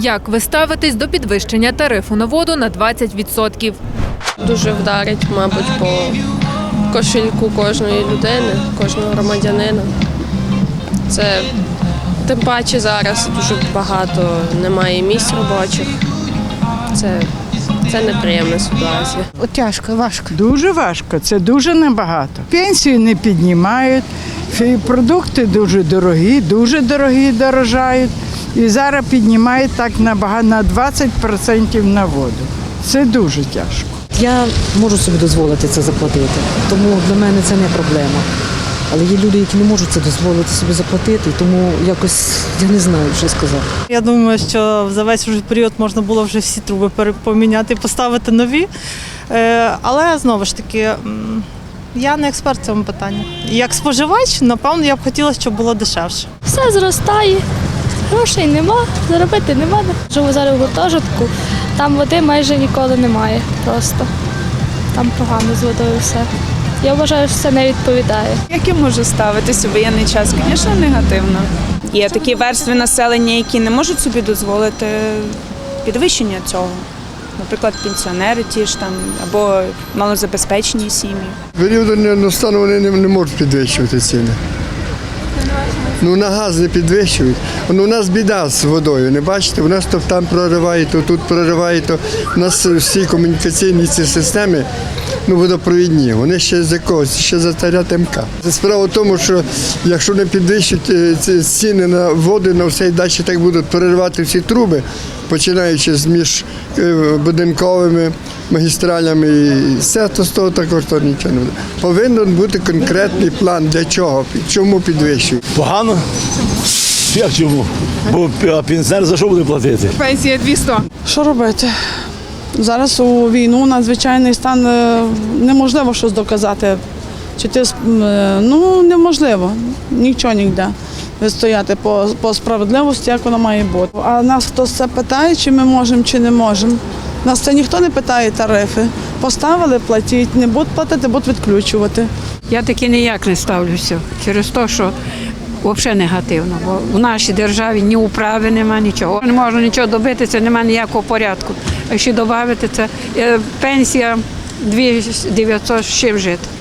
Як ви ставитесь до підвищення тарифу на воду на 20%? дуже вдарить, мабуть, по кошельку кожної людини, кожного громадянина. Це тим паче зараз дуже багато немає місць робочих. Це, це неприємна ситуація. От тяжко, важко. Дуже важко, це дуже небагато. Пенсію не піднімають, продукти дуже дорогі, дуже дорогі дорожають. І зараз піднімають так на 20% на воду. Це дуже тяжко. Я можу собі дозволити це заплатити, тому для мене це не проблема. Але є люди, які не можуть це дозволити собі заплатити, тому якось я не знаю, що сказати. Я думаю, що за весь вже період можна було вже всі труби поміняти, поставити нові. Е, Але знову ж таки, я не експерт в цьому питанні. Як споживач, напевно, я б хотіла, щоб було дешевше. все зростає, грошей нема, заробити нема. Живу зараз в гуртожитку, там води майже ніколи немає просто. Там погано з водою все. Я вважаю, що це не відповідає. Як я можу ставитися у воєнний час? Звісно, негативно. Є такі верстви населення, які не можуть собі дозволити підвищення цього. Наприклад, пенсіонери ті ж там або малозабезпечені сім'ї. Періоду не стану вони не, не можуть підвищувати ціни. Ну на газ не підвищують. Ну, у нас біда з водою, не бачите? У нас то там прориває, то тут прориває, то у нас всі комунікаційні ці системи, ну водопровідні, вони ще з якогось, ще за царя ТМК. Справа в тому, що якщо не підвищать е, ці ціни на воду, на все і далі так будуть переривати всі труби, починаючи з між е, будинковими магістралями і все, то з того також то нічого не буде. Повинен бути конкретний план для чого, чому підвищують. Погано? Як чому? Бо пенсіонер за що буде платити? Пенсія 200. Що робити? Зараз у війну надзвичайний стан е, неможливо щось доказати. Чи ти е, ну неможливо, нічого ніде відстояти по, по справедливості, як воно має бути. А нас хтось це питає, чи ми можемо, чи не можемо. Нас це ніхто не питає тарифи. Поставили, платіть, не будуть платити, будуть відключувати. Я таки ніяк не ставлюся через те, що взагалі негативно. Бо в нашій державі ні управи немає нічого. Не можна нічого добитися, немає ніякого порядку. А ще додати це е, пенсія 2900 з чим жити.